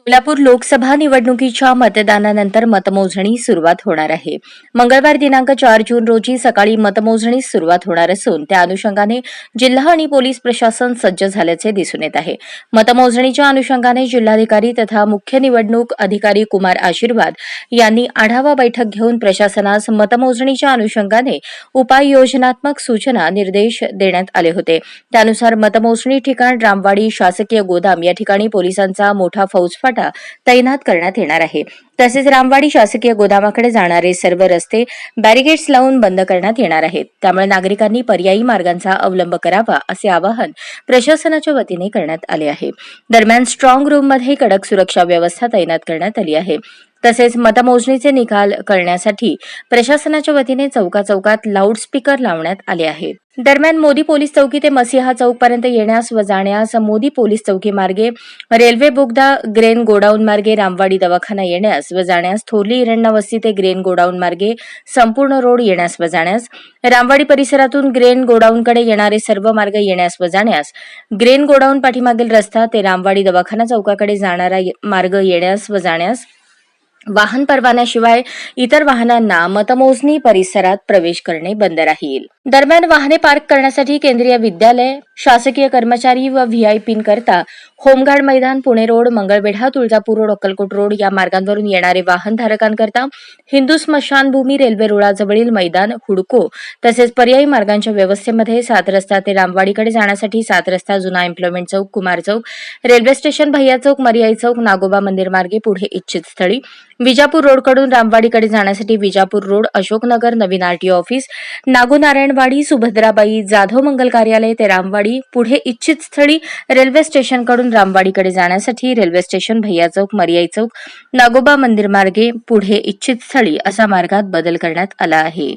सोलापूर लोकसभा निवडणुकीच्या मतदानानंतर मतमोजणी सुरुवात होणार आहे. मंगळवार दिनांक चार जून रोजी सकाळी मतमोजणी सुरुवात होणार असून त्या अनुषंगाने जिल्हा आणि पोलीस प्रशासन सज्ज झाल्याचे दिसून येत आहे. मतमोजणीच्या अनुषंगाने जिल्हाधिकारी तथा मुख्य निवडणूक अधिकारी कुमार आशीर्वाद यांनी आढावा बैठक घेऊन प्रशासनास मतमोजणीच्या अनुषंगाने उपाययोजनात्मक सूचना निर्देश देण्यात आले होते. त्यानुसार मतमोजणी ठिकाण रामवाडी शासकीय गोदाम या ठिकाणी पोलिसांचा मोठा फौजफाट तैनात करण्यात येणार आहे. तसेच रामवाडी शासकीय गोदामाकडे जाणारे सर्व रस्ते बॅरिगेट्स लावून बंद करण्यात येणार आहेत. त्यामुळे नागरिकांनी पर्यायी मार्गांचा अवलंब करावा असे आवाहन प्रशासनाच्या वतीने करण्यात आले आहे. दरम्यान स्ट्रॉंग रूममध्ये कडक सुरक्षा व्यवस्था तैनात करण्यात आली आहे. तसेच मतमोजणीचे निकाल कळण्यासाठी प्रशासनाच्या वतीने चौका चौकात लाऊडस्पीकर लावण्यात आले आहेत. दरम्यान मोदी पोलीस चौकी ते मसिहा चौकपर्यंत येण्यास व जाण्यास मोदी पोलीस चौकी मार्गे रेल्वे बोगदा ग्रेन गोडाऊन मार्गे रामवाडी दवाखाना येण्यास व जाण्यास थोरली इरण्णा वस्ती ते ग्रेन गोडाऊन मार्गे संपूर्ण रोड येण्यास व जाण्यास रामवाडी परिसरातून ग्रेन गोडाऊनकडे येणारे सर्व मार्ग येण्यास व जाण्यास ग्रेन गोडाऊन पाठीमागील रस्ता ते रामवाडी दवाखाना चौकाकडे जाणारा मार्ग येण्यास व जाण्यास वाहन परवान्याशिवाय इतर वाहनांना मतमोजणी परिसरात प्रवेश करणे बंद राहील. दरम्यान वाहने पार्क करण्यासाठी केंद्रीय विद्यालय शासकीय कर्मचारी व व्हीआयपींकरता होमगार्ड मैदान Pune road Mangalvedha Tuljapur road Akkalkot road या मार्गांवरून येणारे वाहनधारकांकरता हिंदू स्मशानभूमी रेल्वे रुळाजवळील मैदान हुडको तसेच पर्यायी मार्गांच्या व्यवस्थेमध्ये सात रस्ता ते रामवाडीकडे जाण्यासाठी सात रस्ता जुना एम्प्लॉयमेंट चौक कुमार चौक रेल्वे स्टेशन भैया चौक मर्याई चौक नागोबा मंदिर मार्गे पुढे इच्छित स्थळी. विजापूर रोडकडून रामवाडीकडे जाण्यासाठी विजापूर रोड अशोकनगर नवीन आरटीओ ऑफिस नागोनारायणवाडी सुभद्राबाई जाधव मंगल कार्यालय ते रामवाडी रामवाडी. पुढे इच्छित स्थळी रेल्वे स्टेशनकडून रामवाडीकडे जाण्यासाठी रेल्वे स्टेशन भैया चौक मरियाई चौक नागोबा मंदिर मार्गे पुढे इच्छित स्थळी असा मार्गात बदल करण्यात आला आहे.